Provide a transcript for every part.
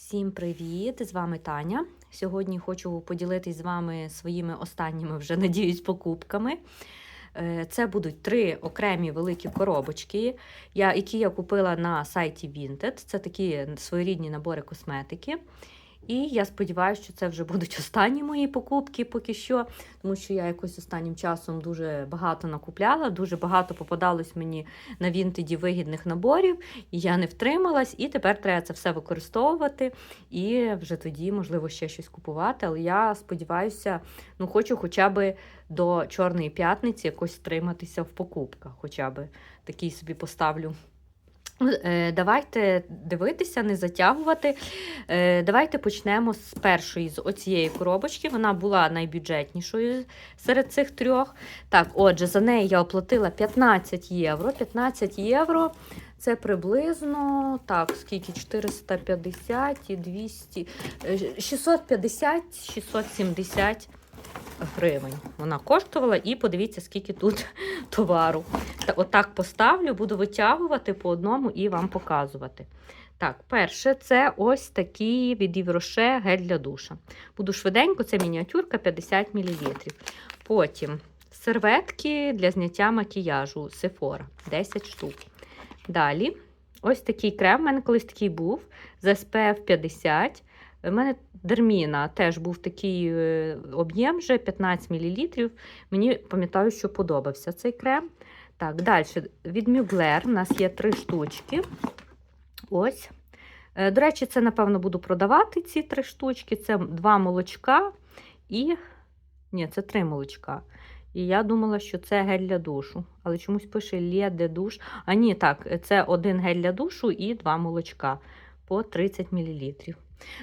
Всім привіт! З вами Таня. Сьогодні хочу поділитись з вами своїми останніми, вже надіюсь, покупками. Е, Це будуть три окремі великі коробочки, які я купила на сайті Vinted. Це такі своєрідні набори косметики. І я сподіваюся, що це вже будуть останні мої покупки поки що, тому що я якось останнім часом дуже багато накупляла, дуже багато попадалось мені на Вінтеді вигідних наборів, і я не втрималась, і тепер треба це все використовувати і вже тоді, можливо, ще щось купувати. Але я сподіваюся, ну хочу хоча б до Чорної п'ятниці якось втриматися в покупках, хоча б такий собі поставлю. Е, Давайте дивитися, не затягувати. Е, Давайте почнемо з першої, з оцієї коробочки. Вона була найбюджетнішою серед цих трьох. Так, отже, за неї я оплатила 15 євро. 15 євро це приблизно так, скільки 450 і 200, е, 650-670 гривень. Вона коштувала, і подивіться, скільки тут товару. Та отак поставлю, буду витягувати по одному і вам показувати. Так, перше, це ось такий від Євроше гель для душа. Буду швиденько, це мініатюрка 50 мл. Потім серветки для зняття макіяжу Sephora 10 штук. Далі, ось такий крем. У мене колись такий був з SPF 50. У мене дерміна теж був такий е, об'єм вже 15 мл. Мені пам'ятаю, що подобався цей крем. Так, далі від Mugler у нас є три штучки. Ось. Е, До речі, це, напевно, буду продавати ці три штучки. Це два молочка і. Ні, це три молочка. І я думала, що це гель для душу. Але чомусь пише Лє де душ. А ні, так, це один гель для душу і два молочка по 30 мл.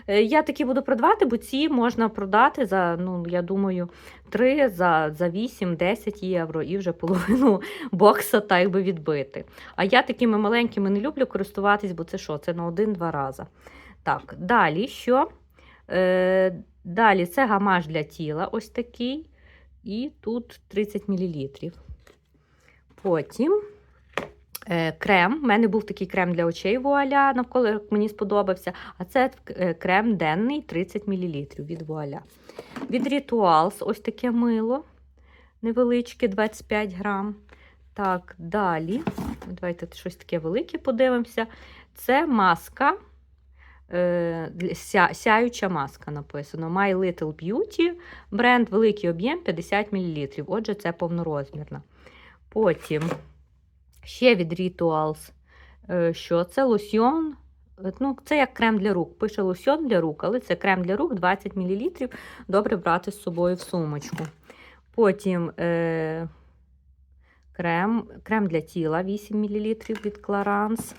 Е, Я такі буду продавати, бо ці можна продати за, ну, я думаю, 3 за, за 8-10 євро і вже половину бокса так якби відбити. А я такими маленькими не люблю користуватись, бо це що? Це на один-два рази. Так, далі що? Е, далі це гамаш для тіла, ось такий. І тут 30 мл. Потім крем. У мене був такий крем для очей вуаля, навколо як мені сподобався. А це е, крем денний 30 мл від вуаля. Від Rituals ось таке мило невеличке, 25 грам. Так, далі. Давайте щось таке велике подивимося. Це маска. е, ся- Сяюча маска написано. My Little Beauty. Бренд великий об'єм 50 мл. Отже, це повнорозмірна. Потім ще від Rituals. Е, Що це? Лосьйон. Е, Ну, це як крем для рук. Пише лосьйон для рук, але це крем для рук 20 мл. Добре брати з собою в сумочку. Потім е, крем, крем для тіла 8 мл від Clarins.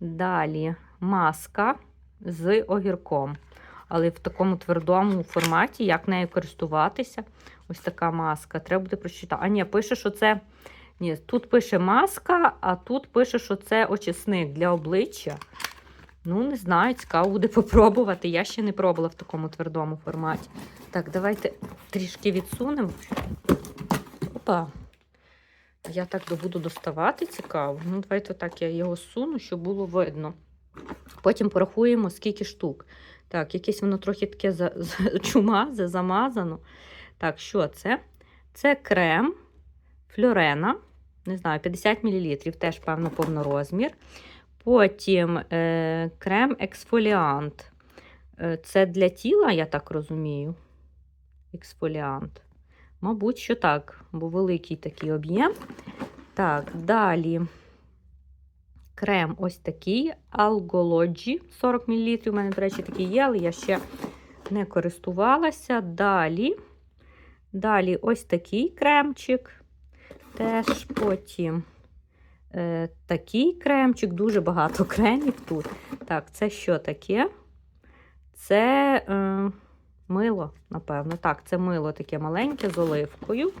Далі маска з огірком. Але в такому твердому форматі, як нею користуватися. Ось така маска. Треба буде прочитати. А ні, пише, що це. Ні, тут пише маска, а тут пише, що це очисник для обличчя. Ну, не знаю, цікаво буде попробувати. Я ще не пробувала в такому твердому форматі. Так, давайте трішки відсунемо. Опа. Я так буду доставати цікаво. Ну, давайте так я його суну, щоб було видно. Потім порахуємо, скільки штук. Так, якесь воно трохи таке за, за, чумазе, замазано. Так, що це? Це крем Флорена. Не знаю, 50 мл, теж, певно, повнорозмір. Потім е, крем ексфоліант. Е, це для тіла, я так розумію. Ексфоліант. Мабуть, що так, бо великий такий об'єм. Так, далі крем ось такий Algology 40 мл. У мене, до речі, такий є, але я ще не користувалася. Далі, далі ось такий кремчик. Теж потім е, такий кремчик, дуже багато кремів тут. Так, це що таке? Це е, мило, напевно. Так, це мило таке маленьке з оливкою.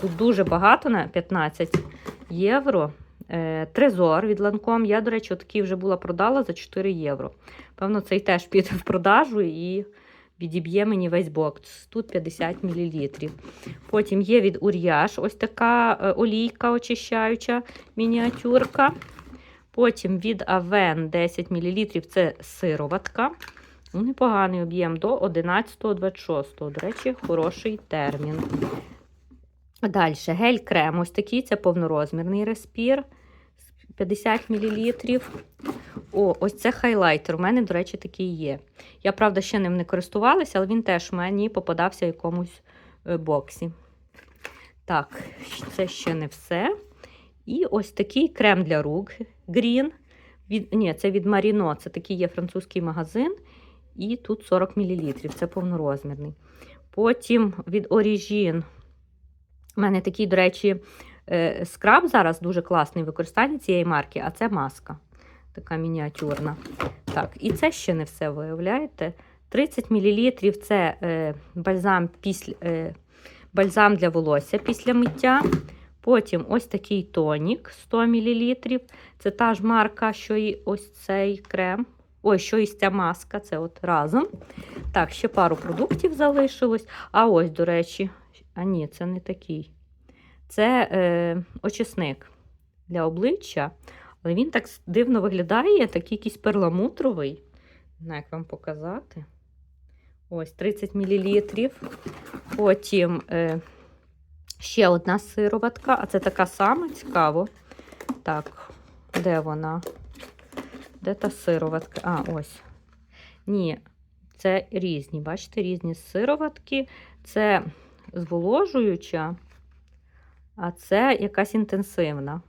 Тут дуже багато на 15 євро. Е, Трезор від Ланком. Я, до речі, такий вже була продала за 4 євро. Певно, цей теж піде в продажу і відіб'є мені весь бокс. Тут 50 мл. Потім є від Ур'яш ось така е, олійка очищаюча мініатюрка. Потім від Авен 10 мл це сироватка. Ну, Непоганий об'єм до 11.26. До речі, хороший термін. Далі гель-крем. Ось такий це повнорозмірний респір 50 мл. О, ось це хайлайтер. У мене, до речі, такий є. Я, правда, ще ним не користувалася, але він теж мені попадався в якомусь е, боксі. Так, це ще не все. І ось такий крем для рук. Від, ні, це від Marino. Це такий є французький магазин. І тут 40 мл. Це повнорозмірний. Потім від Origin. У мене такий, до речі, скраб зараз дуже класний в використанні цієї марки, а це маска. Така мініатюрна. Так, і це ще не все, виявляєте? 30 мл це е, бальзам, після, е, бальзам для волосся після миття. Потім ось такий тонік 100 мл. Це та ж марка, що і ось цей крем. Ой, що і ця маска, це от разом. Так, ще пару продуктів залишилось. А ось, до речі, а ні, це не такий. Це е, очисник для обличчя. Але він так дивно виглядає, такий якийсь перламутровий. Не як вам показати. Ось 30 мл. Потім е, ще одна сироватка, а це така сама цікаво. Так, де вона? Де та сироватка? А, ось. Ні, це різні. Бачите, різні сироватки. Це зволожуюча, а це якась інтенсивна.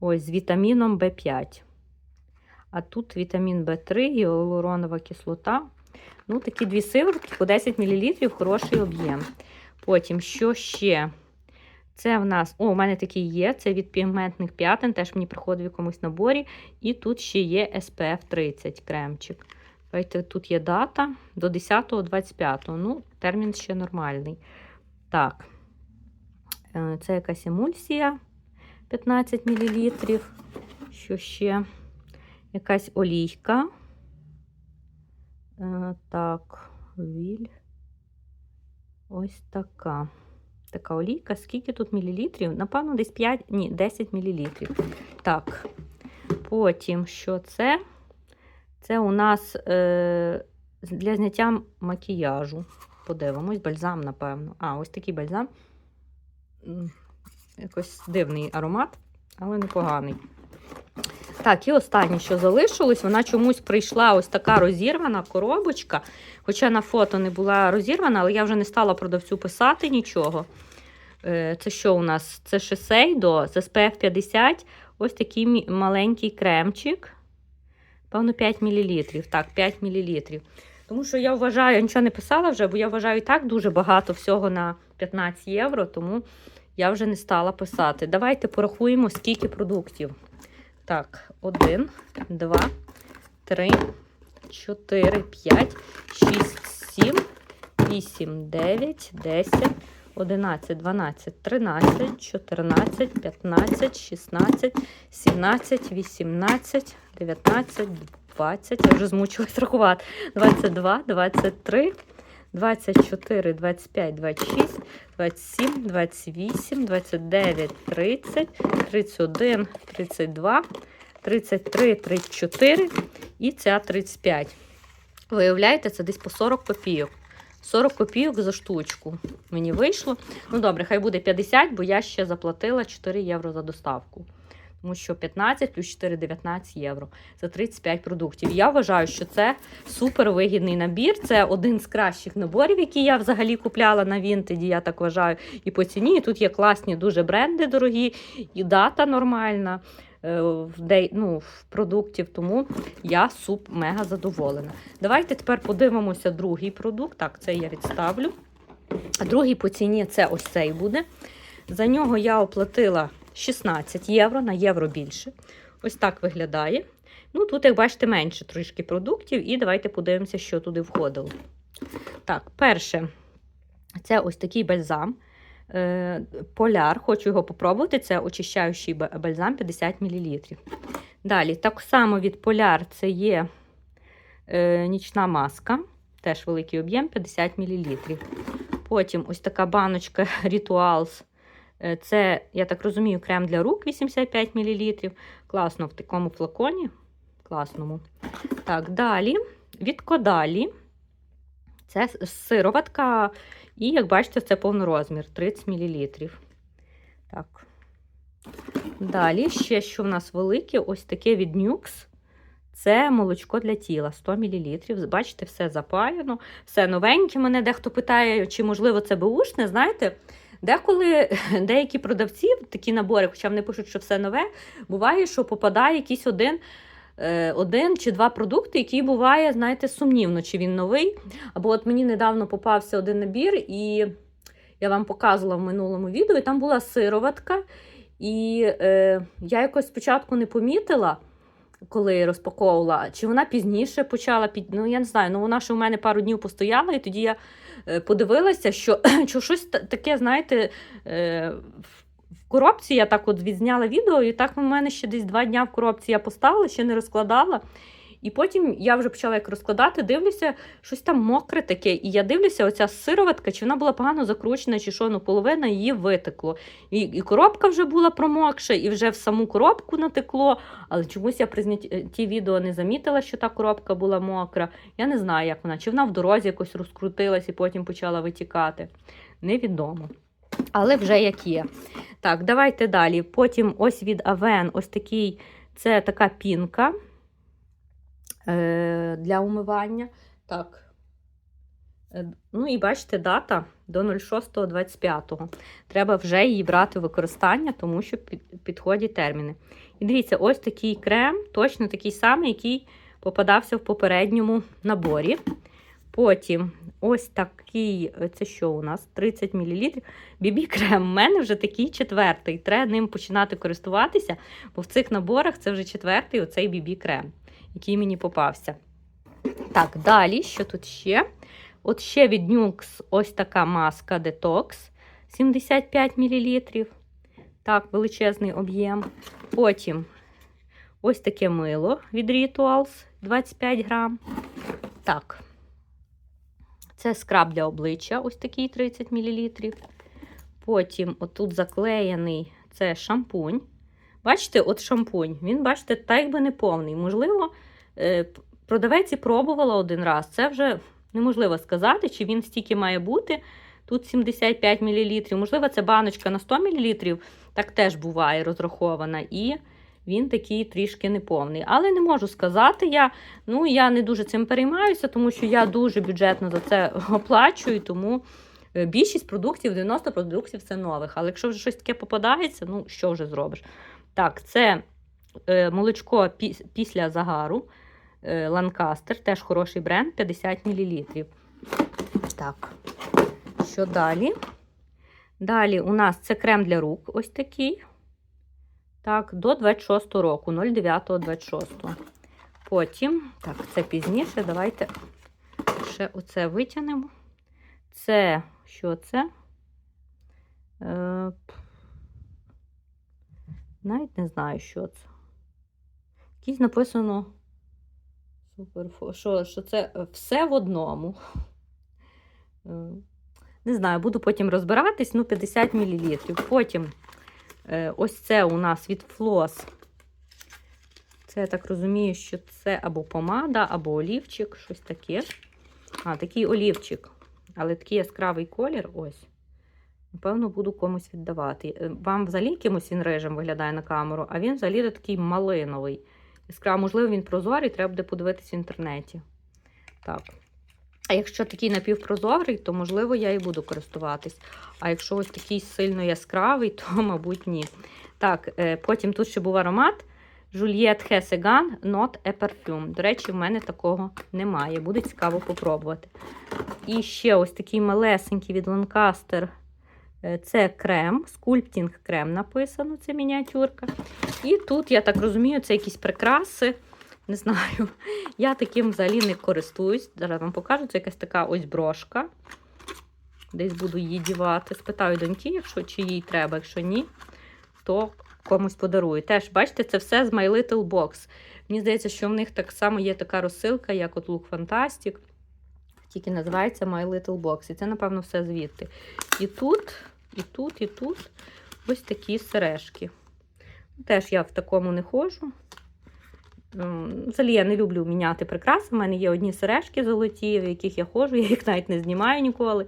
Ось з вітаміном В5. А тут вітамін В3, і гіалуронова кислота. Ну, такі дві сиворотки по 10 мл, хороший об'єм. Потім, що ще? Це в нас, о, у мене такий є, це від пігментних п'ятен, теж мені приходить в якомусь наборі. І тут ще є SPF 30 кремчик. Бачите, тут є дата до 10.25. Ну, термін ще нормальний. Так, це якась емульсія 15 мл. Що ще? Якась олійка. Е, Так, віль. Ось така. Така олійка. Скільки тут мілілітрів? Напевно, десь 5, ні, 10 мілілітрів. Так. Потім, що це? Це у нас е, для зняття макіяжу. Подивимось, бальзам, напевно. А, ось такий бальзам. Якось дивний аромат, але непоганий. Так, і останнє, що залишилось, вона чомусь прийшла ось така розірвана коробочка. Хоча на фото не була розірвана, але я вже не стала продавцю писати нічого. Е, Це що у нас? Це Шесейдо з SPF 50. Ось такий маленький кремчик. Певно, 5 мл. Так, 5 мл. Тому що я вважаю, я нічого не писала вже, бо я вважаю і так дуже багато всього на 15 євро, тому я вже не стала писати. Давайте порахуємо, скільки продуктів. Так, 1, 2, 3, 4, 5, 6, 7, 8, 9, 10, 11, 12, 13, 14, 15, 16, 17, 18, 19, 20. Я вже змучилась рахувати. 22, 23, 24, 25, 26, 27, 28, 29, 30, 31, 32, 33, 34 і ця 35. Виявляєте, це десь по 40 копійок. 40 копійок за штучку мені вийшло. Ну добре, хай буде 50, бо я ще заплатила 4 євро за доставку. Тому що 15 плюс 4 19 євро за 35 продуктів. Я вважаю, що це супер вигідний набір. Це один з кращих наборів, які я взагалі купляла на Вінтеді, я так вважаю, і по ціні. І тут є класні дуже бренди дорогі, і дата нормальна е, в, дей, ну, в продуктів. Тому я суп мега задоволена. Давайте тепер подивимося другий продукт. Так, це я відставлю. Другий по ціні це ось цей буде. За нього я оплатила 16 євро, на євро більше. Ось так виглядає. Ну, тут, як бачите, менше трішки продуктів, і давайте подивимося, що туди входило. Так, перше, це ось такий бальзам. Е, Поляр, хочу його попробувати. Це очищаючий бальзам 50 мл. Далі, так само від Поляр це є е, нічна маска, теж великий об'єм 50 мл. Потім ось така баночка Rituals. Е, Це, я так розумію, крем для рук 85 мл. Класно в такому флаконі. Класному. Так, далі від Кодалі. Це сироватка, і, як бачите, це повнорозмір 30 мл. Так. Далі ще, що в нас велике, ось таке від Nux. Це молочко для тіла 100 мл. Бачите, все запаяно, все новеньке. Мене дехто питає, чи можливо це беушне. Знаєте, деколи деякі продавці такі набори, хоча вони пишуть, що все нове, буває, що попадає якийсь один. е, Один чи два продукти, які буває, знаєте, сумнівно, чи він новий. Або от мені недавно попався один набір, і я вам показувала в минулому відео, і там була сироватка. І е, я якось спочатку не помітила, коли розпаковувала, чи вона пізніше почала під. Ну, я не знаю, ну вона ще у мене пару днів постояла, і тоді я подивилася, що, що щось таке, знаєте, е, в- в коробці я так от відзняла відео, і так у мене ще десь два дня в коробці я поставила, ще не розкладала. І потім я вже почала як розкладати, дивлюся, щось там мокре таке. І я дивлюся, оця сироватка, чи вона була погано закручена, чи що, ну половина її витекло. І, і коробка вже була промокша, і вже в саму коробку натекло. Але чомусь я при знятті відео не замітила, що та коробка була мокра. Я не знаю, як вона, чи вона в дорозі якось розкрутилась і потім почала витікати. Невідомо. Але вже як є. Так, давайте далі. Потім ось від Авен, ось такий, це така пінка е, для умивання. Так. Е, Ну і бачите, дата до 06.25. Треба вже її брати в використання, тому що підходять терміни. І дивіться, ось такий крем, точно такий самий, який попадався в попередньому наборі. Потім ось такий, е, це що у нас? 30 мл. Бібі крем. У мене вже такий четвертий. Треба ним починати користуватися, бо в цих наборах це вже четвертий оцей бібі крем, який мені попався. Так, далі, що тут ще? От ще від Nux ось така маска Detox 75 мл. Так, величезний об'єм. Потім ось таке мило від Rituals 25 грам. Так. Це скраб для обличчя, ось такий 30 мл. Потім отут заклеєний це шампунь. Бачите, от шампунь. Він, бачите, так якби не повний. Можливо, продавець і пробувала один раз. Це вже неможливо сказати, чи він стільки має бути. Тут 75 мл. Можливо, це баночка на 100 мл. Так теж буває розрахована. І він такий трішки неповний. Але не можу сказати я. Ну, я не дуже цим переймаюся, тому що я дуже бюджетно за це оплачую, тому е, більшість продуктів, 90 продуктів це нових. Але якщо вже щось таке попадається, ну що вже зробиш? Так, це е, молочко пі- після загару. Е, Ланкастер, теж хороший бренд, 50 мл. Так, що далі? Далі у нас це крем для рук, ось такий. Так, до 26 року, 09.26. Потім, так, це пізніше. Давайте ще оце витягнемо. Це що це? Е, навіть не знаю, що це. Якісь написано. Що, що це все в одному. Е, Не знаю, буду потім розбиратись, ну, 50 мл. Потім е, ось це у нас від Флос. Це я так розумію, що це або помада, або олівчик, щось таке. А, такий олівчик. Але такий яскравий колір. Ось. Напевно, буду комусь віддавати. Е, Вам взагалі якимось він рижем виглядає на камеру, а він взагалі такий малиновий. Яскравий, можливо, він прозорий, треба буде подивитись в інтернеті. Так. А якщо такий напівпрозорий, то, можливо, я і буду користуватись. А якщо ось такий сильно яскравий, то, мабуть, ні. Так, е, потім тут ще був аромат. Juliette Хесеган Not a Perfume. До речі, в мене такого немає. Буде цікаво попробувати. І ще ось такий малесенький від Lancaster. Е, Це крем, скульптінг крем написано, це мініатюрка. І тут, я так розумію, це якісь прикраси. Не знаю. Я таким взагалі не користуюсь. Зараз вам покажу. Це якась така ось брошка. Десь буду її дівати. Спитаю доньки, якщо чи їй треба, якщо ні, то комусь подарую. Теж, бачите, це все з My Little Box. Мені здається, що в них так само є така розсилка, як от Look Fantastic. Тільки називається My Little Box. І це, напевно, все звідти. І тут, і тут, і тут ось такі сережки. Теж я в такому не ходжу. Взагалі я не люблю міняти прикраси. У мене є одні сережки золоті, в яких я ходжу, я їх навіть не знімаю ніколи.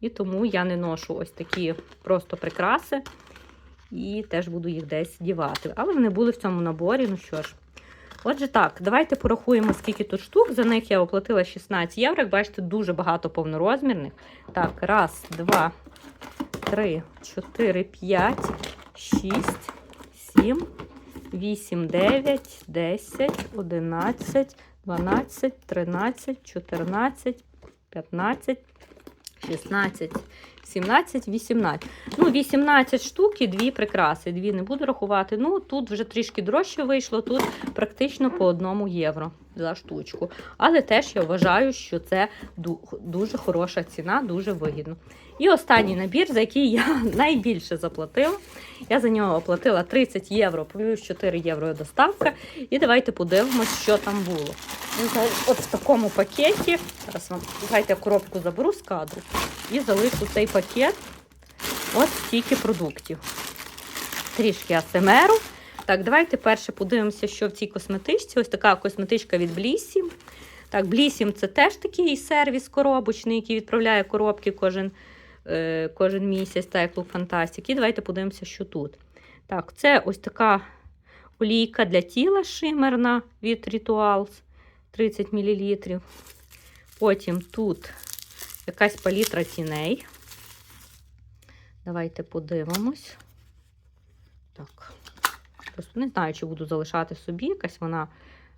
І тому я не ношу ось такі просто прикраси. І теж буду їх десь дівати. Але вони були в цьому наборі. Ну що ж. Отже, так, давайте порахуємо, скільки тут штук. За них я оплатила 16 євро. Як бачите, дуже багато повнорозмірних. Так, раз, два, три, чотири, п'ять, шість, сім, вісім, дев'ять, десять, одинадцять, дванадцять, тринадцять, чотирнадцять, п'ятнадцять, шістнадцять. 17, 18. Ну, 18 штук і дві прикраси. Дві не буду рахувати. Ну, тут вже трішки дорожче вийшло, тут практично по одному євро за штучку. Але теж я вважаю, що це дуже хороша ціна, дуже вигідно. І останній набір, за який я найбільше заплатила. Я за нього оплатила 30 євро, плюс 4 євро доставка. І давайте подивимось, що там було. От в такому пакеті. Зараз вам давайте коробку заберу з кадру і залишу цей пакет. Ось стільки продуктів. Трішки асемеру. Так, давайте перше подивимося, що в цій косметичці. Ось така косметичка від Блісім. Так, Блісім це теж такий сервіс коробочний, який відправляє коробки кожен, е, кожен місяць, так як Look Fantastic. І давайте подивимося, що тут. Так, це ось така олійка для тіла шимерна від Rituals 30 мл. Потім тут якась палітра тіней. Давайте подивимось. Так. Просто не знаю, чи буду залишати собі. Якась вона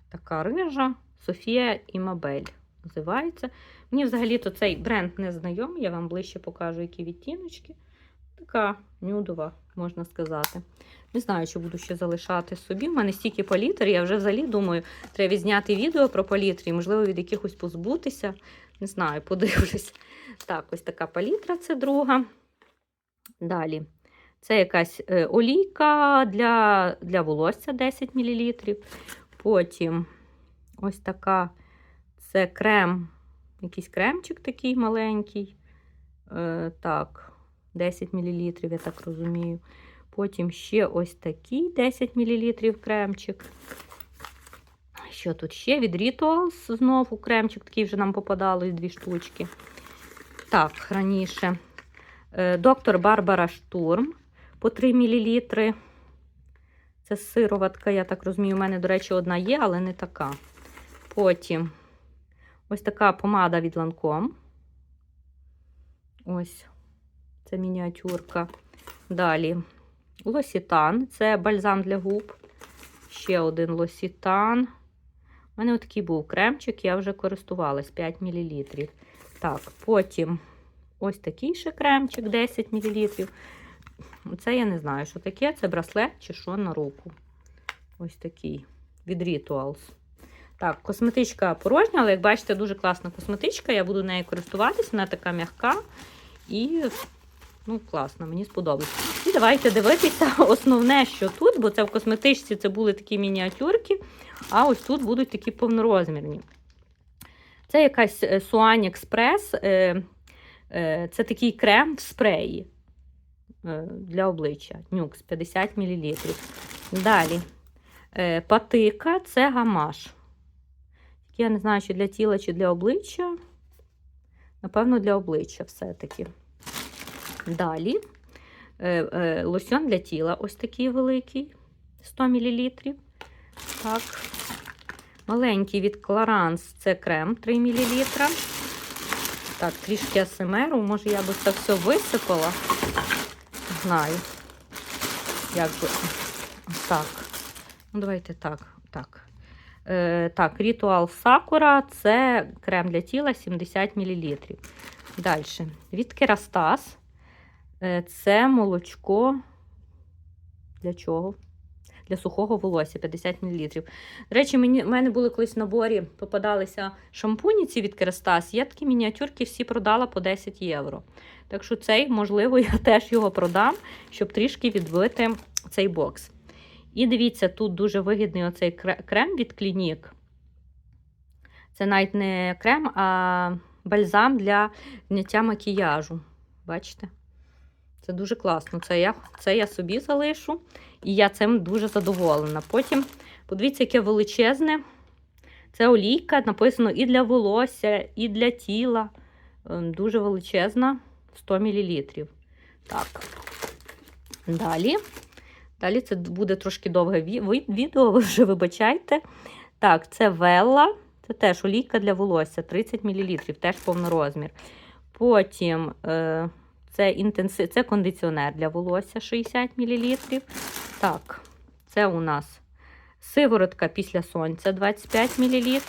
така рижа. Софія і Мабель називається. Мені взагалі-то цей бренд не знайомий, я вам ближче покажу, які відтіночки. Така нюдова, можна сказати. Не знаю, чи буду ще залишати собі. У мене стільки палітр, я вже взагалі думаю, треба зняти відео про палітри, можливо, від якихось позбутися. Не знаю, подивлюсь. Так, ось така палітра це друга. Далі. Це якась е, олійка для, для волосся 10 мл. Потім ось така це крем, якийсь кремчик такий маленький. Е, так, 10 мл, я так розумію. Потім ще ось такий 10 мл кремчик. Що тут ще? Від Rituals знову кремчик, такий вже нам попадались дві штучки. Так, раніше. Е, Доктор Барбара Штурм по 3 мл. Це сироватка, я так розумію, у мене, до речі, одна є, але не така. Потім ось така помада від Lancome. Ось, це мініатюрка. Далі лосітан, це бальзам для губ. Ще один лосітан. У мене отакий був кремчик, я вже користувалась 5 мл. Так, потім ось такий ще кремчик 10 мл. Це я не знаю, що таке. Це браслет чи що на руку. Ось такий від Rituals. Так, косметичка порожня, але як бачите, дуже класна косметичка. Я буду нею користуватися, вона така м'яка і ну, класна, мені сподобається. І давайте дивитися основне, що тут, бо це в косметичці це були такі мініатюрки, а ось тут будуть такі повнорозмірні. Це якась е, Суань Експрес. Е, Це такий крем в спреї е, для обличчя. Нюкс 50 мл. Далі е, патика це гамаш. Я не знаю, чи для тіла, чи для обличчя. Напевно, для обличчя все-таки. Далі лосьон для тіла ось такий великий, 100 мл. Так. Маленький від Clarins це крем 3 мл. Так, трішки асмеру. Може, я би це все висипала. Знаю. Як би. Так. Ну, давайте так. так. Е, так, Ritual Sakura це крем для тіла 70 мл. Далі. Від Kerastase Е, це молочко. Для чого? Для сухого волосся 50 мл. До речі, мені, в мене були колись в наборі, попадалися шампуні ці від Kerastase. Я такі мініатюрки всі продала по 10 євро. Так що цей, можливо, я теж його продам, щоб трішки відбити цей бокс. І дивіться, тут дуже вигідний оцей крем від Clinique. Це навіть не крем, а бальзам для зняття макіяжу. Бачите? Це дуже класно. Це я, це я собі залишу. І я цим дуже задоволена. Потім, подивіться, яке величезне. Це олійка, написано і для волосся, і для тіла. Ем, Дуже величезна, 100 мл. Так. Далі. Далі це буде трошки довге ві- ві- відео, ви вже вибачайте. Так, це Велла. Це теж олійка для волосся 30 мл, теж повнорозмір. Потім е, це, інтенсив, це кондиціонер для волосся 60 мл. Так, це у нас сиворотка після сонця 25 мл.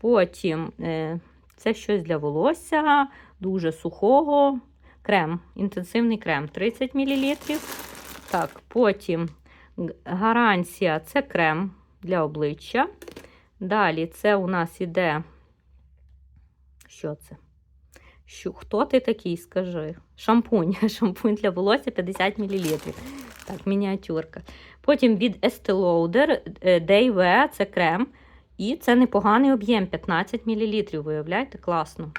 Потім е, це щось для волосся, дуже сухого. Крем, інтенсивний крем 30 мл. Так, потім гарантія це крем для обличчя. Далі це у нас іде. Що це? Що, хто ти такий, скажи? Шампунь. Шампунь для волосся 50 мл. Так, мініатюрка. Потім від Estee Lauder е, Day Wear це крем. І це непоганий об'єм 15 мл. Виявляєте, класно.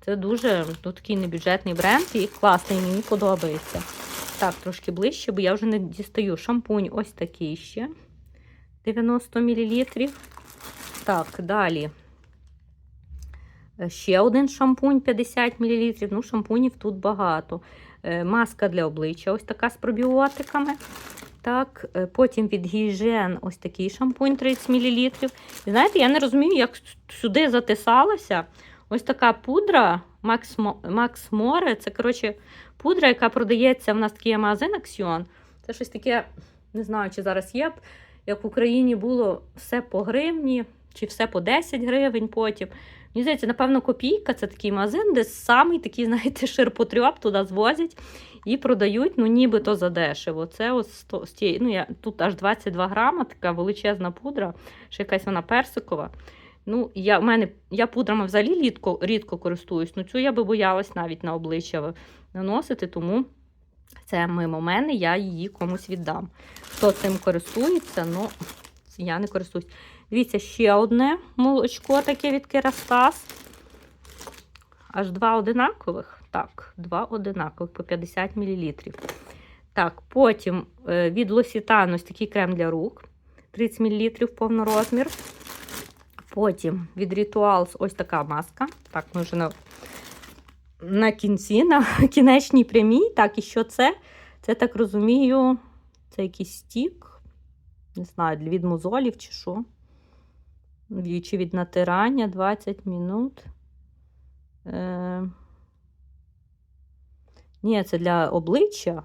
Це дуже ну, такий небюджетний бренд і класний, мені подобається. Так, трошки ближче, бо я вже не дістаю. Шампунь ось такий ще. 90 мл. Так, далі. Е, Ще один шампунь 50 мл. Ну, шампунів тут багато. Е, Маска для обличчя, ось така з пробіотиками. Так, е, потім від Гіжен ось такий шампунь 30 мл. І знаєте, я не розумію, як сюди затисалася. Ось така пудра Max More. Це, коротше, пудра, яка продається. В нас такий магазин Аксіон. Це щось таке, не знаю, чи зараз є, як в Україні було все по гривні, чи все по 10 гривень потім. Мені здається, напевно, копійка це такий магазин, де самий такий, знаєте, ширпотреб туди звозять і продають, ну, нібито за дешево. Це ось сто- з тієї, ну, я, тут аж 22 грама, така величезна пудра, ще якась вона персикова. Ну, я, в мене, я пудрами взагалі рідко, рідко користуюсь, ну цю я би боялась навіть на обличчя наносити, тому це мимо мене, я її комусь віддам. Хто цим користується, ну я не користуюсь. Дивіться, ще одне молочко таке від Керастас. Аж два одинакових. Так, два одинакових по 50 мл. Так, потім е, від L'Occitane ось такий крем для рук. 30 мл повнорозмір. Потім від Rituals ось така маска. Так, ми вже на, на кінці, на кінечній прямій. Так, і що це? Це так розумію, це якийсь стік. Не знаю, від мозолів чи що. Ві- від натирання 20 минут. Е... Ні, це для обличчя.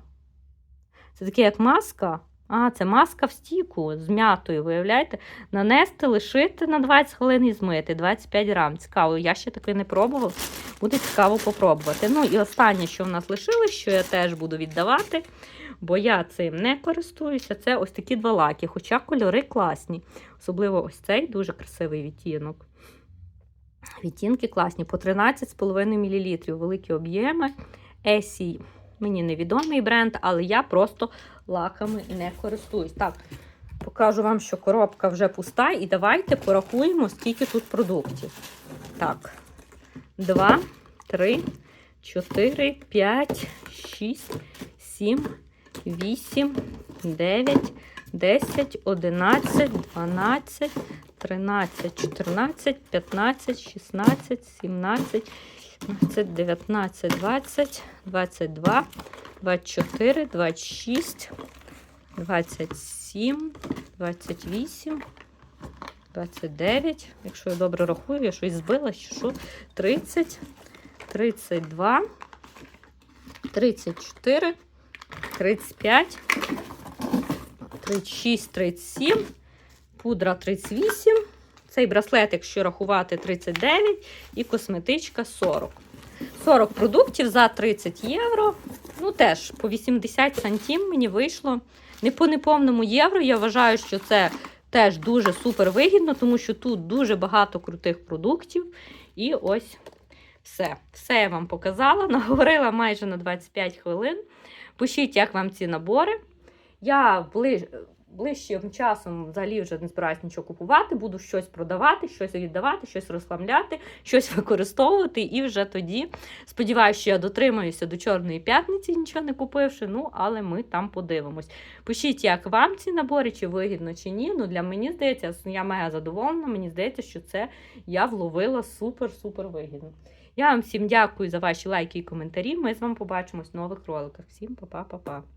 Це таке, як маска. А, це маска в стіку з м'ятою, виявляєте? Нанести, лишити на 20 хвилин і змити. 25 грам. Цікаво, я ще таки не пробувала. Буде цікаво попробувати. Ну і останнє, що в нас лишилось, що я теж буду віддавати, бо я цим не користуюся. Це ось такі два лаки, хоча кольори класні. Особливо ось цей дуже красивий відтінок. Відтінки класні, по 13,5 мл. Великі об'єми. Есій. Мені невідомий бренд, але я просто лаками не користуюсь. Так, покажу вам, що коробка вже пуста, і давайте порахуємо, скільки тут продуктів. Так, 2, 3, 4, 5, 6, 7, 8, 9, 10, 11, 12, 13, 14, 15, 16, 17, 18, 19, 20, 22, 24, 26, 27, 28, 29. Якщо я добре рахую, я щось збила, що? 30, 32, 34, 35, 36, 37, пудра 38. Цей браслет, якщо рахувати, 39 і косметичка 40. 40 продуктів за 30 євро. Ну, теж по 80 сантім мені вийшло. Не по неповному євро. Я вважаю, що це теж дуже супер вигідно, тому що тут дуже багато крутих продуктів. І ось все. Все я вам показала. Наговорила майже на 25 хвилин. Пишіть, як вам ці набори. Я ближ... ближчим часом взагалі вже не збираюсь нічого купувати, буду щось продавати, щось віддавати, щось розхламляти, щось використовувати. І вже тоді сподіваюся, що я дотримаюся до Чорної п'ятниці, нічого не купивши. Ну, але ми там подивимось. Пишіть, як вам ці набори, чи вигідно, чи ні. Ну, для мені здається, я мега задоволена. Мені здається, що це я вловила супер-супер вигідно. Я вам всім дякую за ваші лайки і коментарі. Ми з вами побачимось в нових роликах. Всім па-па-па-па.